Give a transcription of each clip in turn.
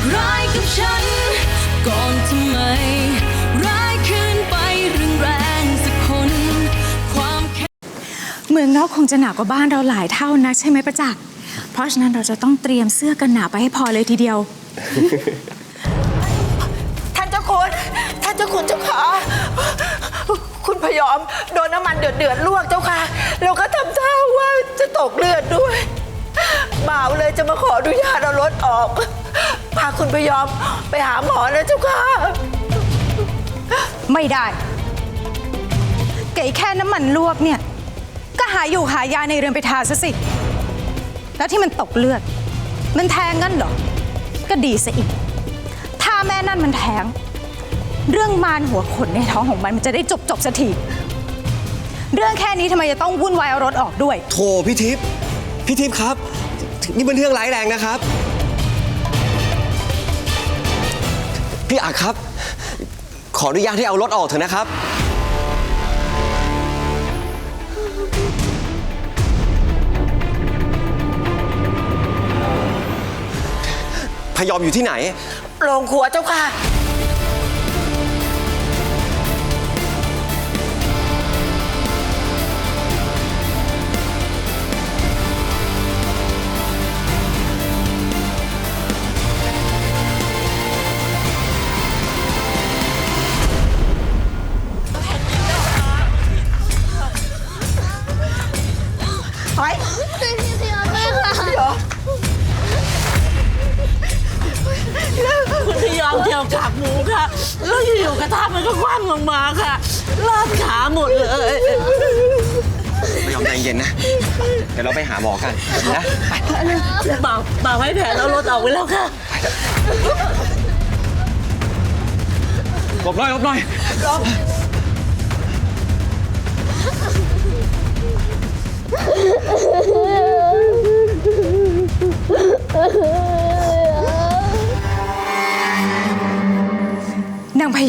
กร้ายกับฉัน ก่อนทำไม ร้ายขึ้นไปเรื่องแรงสักคน ความแค้นเมืองนอกคงจะหนาวกว่าบ้านเราหลายเท่านักใช่ไหมประจักษ์เพราะฉะนั้นเราจะต้องเตรียมเสื้อกันหนาวไปให้พอเลยทีเดียว ท่านเจ้าคุณ ท่านเจ้าคุณเจ้าค่ะคุณพยอมโดนน้ำมันเดือดเดือดๆลวกเจ้าค่ะ แล้วก็ทำท่าว่าจะตกเลือดด้วยบ่าวเลยจะมาขออนุญาตเอารถออก พาคุณพยอมไปหาหมอนะเจ้าค่ะ ไม่ได้ เก๋แค่น้ำมันลวกเนี่ย ก็หาอยู่หายาในเรือนไปทาซะสิ แล้วที่มันตกเลือด มันแทงงั้นเหรอ ก็ดีซะอีก ถ้าแม่นั่นมันแทง เรื่องมารหัวขนในท้องของมันมันจะได้จบจบๆสักที เรื่องแค่นี้ทำไมจะต้องวุ่นวายเอารถออกด้วย โถพี่ทิพย์พี่ทิพย์ครับ นี่เป็นเรื่องร้ายแรงนะครับ พี่อักครับ ขออนุญาตให้เอารถออกเถอะนะครับ พยอมอยู่ที่ไหน โรงครัวเจ้าค่ะ แล้วอยู่ๆกระทะมันก็คว่ำลงมาค่ะลาดขาหมดเลยพยอมใจเย็นนะ เดี๋ยวเราไปหาหมอกันนะไปบ่าวบ่าวให้แผลแล้วรถออกไปแล้วค่ะ หลบหน่อยหลบหน่อยน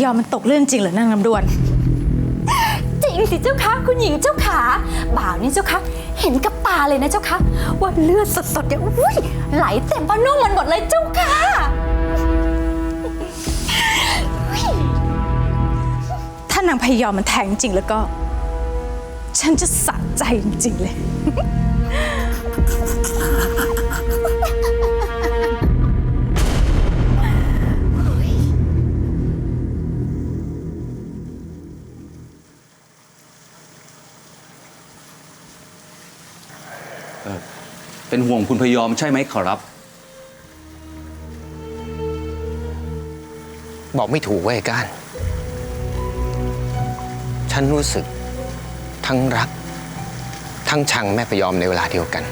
ยอมมันตกเรื่องจริงเหรือนางลำดวน จริงสิเจ้าคะคุณหญิงเจ้าขาบ่าวนี่เจ้าคะเห็นกับตาเลยนะเจ้าคะว่าเลือดสดๆเนี่ยอุ้ยไหลเต็มผ้านุ่งมันหมดเลยเจ้าค่ะถ้านางพยอมมันแทงจริงแล้วก็ ฉันจะสะใจจริงๆเลย เป็นห่วงคุณพยอมใช่ไหมขอรับ บอกไม่ถูกเว้ยก้าน ฉันรู้สึก ทั้งรัก ทั้งชังแม่พยอมในเวลาเดียวกัน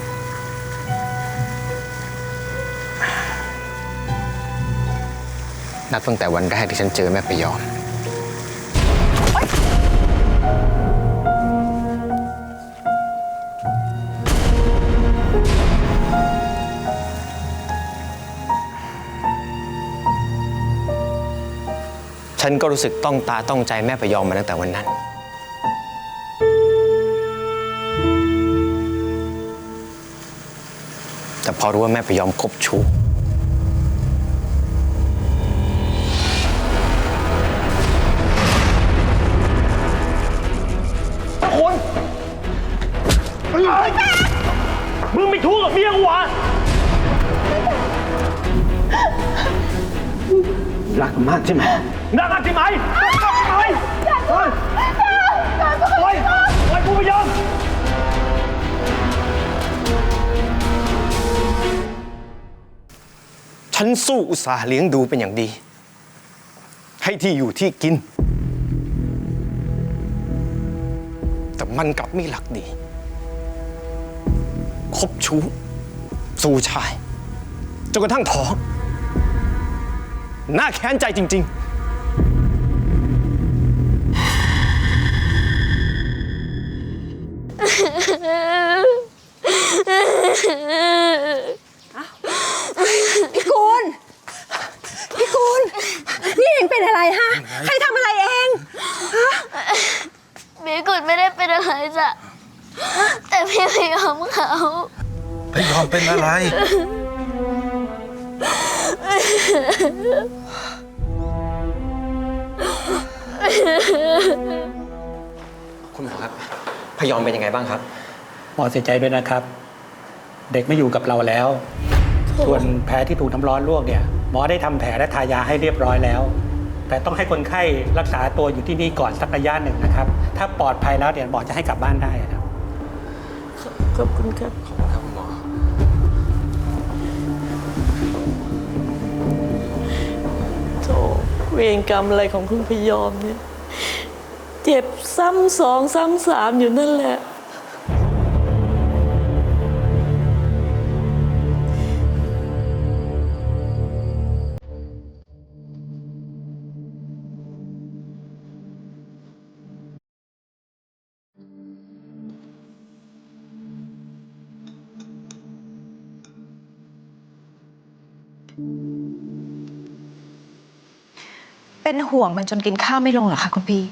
นับตั้งแต่วันแรกที่ฉันเจอแม่พยอม ฉันก็รู้สึกต้องตาต้องใจแม่พยอมมาตั้งแต่วันนั้น แต่พอรู้ว่าแม่พยอมคบชู้มึงไม่ทุกข์กับเมียกูวะ รักมากใช่ไหมรักมากใช่ไหมไปไปไปไปกูไม่ยอมฉันสู้อุตสาห์เลี้ยงดูเป็นอย่างดี ให้ที่อยู่ที่กิน แต่มันกลับไม่หลักดี คบชู้ สู่ชาย จนกระทั่งท้อง น่าแค้นใจจริง ๆ พี่กุลพี่กุลนี่เองเป็นอะไรฮะ ใครทำอะไรเองบีกุดไม่ได้เป็นอะไรจ้ะแต่พี่พยอมเขาพยอมเป็นอะไรพ คุณหมอครับ พยอมเป็นยังไงบ้างครับ หมอเสียใจด้วยนะครับ เด็กไม่อยู่กับเราแล้ว ส่วนแผลที่ถูกน้ำร้อนลวกเนี่ย หมอได้ทำแผลและทายาให้เรียบร้อยแล้ว แต่ต้องให้คนไข้รักษาตัวอยู่ที่นี่ก่อนสักระยะหนึ่งนะครับ ถ้าปลอดภัยแล้วเดี๋ยวหมอจะให้กลับบ้านได้ครับ ขอบคุณครับ เวรกรรมอะไรของคุณพยอมเนี่ย เจ็บซ้ำสองซ้ำสามอยู่นั่นแหละ เป็นห่วงมันจนกินข้าวไม่ลงเหรอคะคุณพี่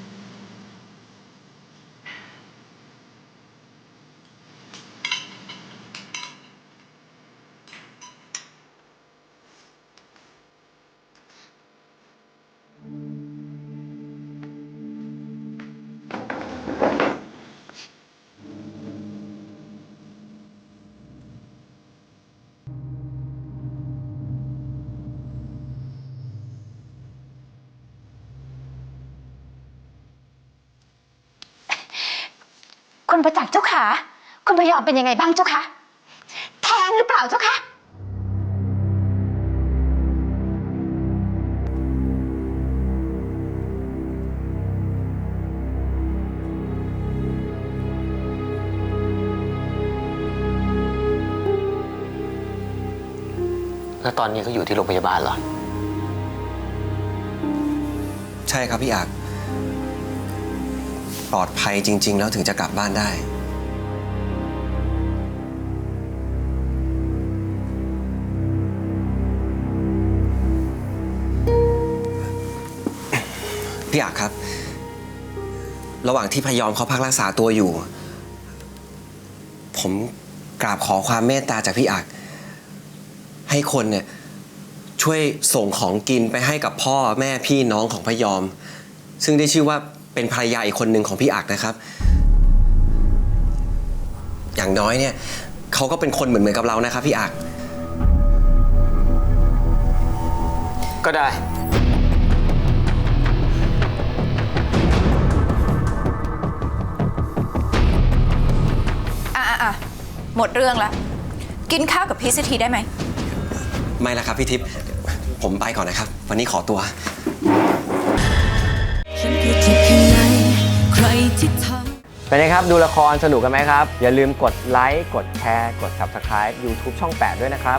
คุณประจักษ์เจ้าขา คุณพยอมเป็นยังไงบ้างเจ้าคะแทงหรือเปล่าเจ้าคะ แล้วตอนนี้เขาอยู่ที่โรงพยาบาลเหรอ ใช่ครับพี่อัก ปลอดภัยจริง ๆ แล้วถึงจะกลับบ้านได้ พี่อักครับ ระหว่างที่พยอมเขาพักรักษาตัวอยู่ ผมกราบขอความเมตตาจากพี่อัก ให้คนเนี่ยช่วยส่งของกินไปให้กับพ่อแม่พี่น้องของพยอม ซึ่งได้ชื่อว่า เป็นภรรยาอีกคนหนึ่งของพี่อักนะครับ อย่างน้อยเนี่ยเขาก็เป็นคนเหมือนเหมือนกับเรานะครับพี่อัก ก็ได้ อะอะอะหมดเรื่องแล้วกินข้าวกับพี่สักทีได้ไหม ไม่ละครับพี่ทิพย์ผมไปก่อนนะครับ วันนี้ขอตัว ฉันคือเจ็บแค่ไหน ใครที่ทำเป็นไงครับ ดูละครสนุกกันไหมครับ อย่าลืมกดไลค์ กดแชร์ กด Subscribe YouTube ช่อง 8 ด้วยนะครับ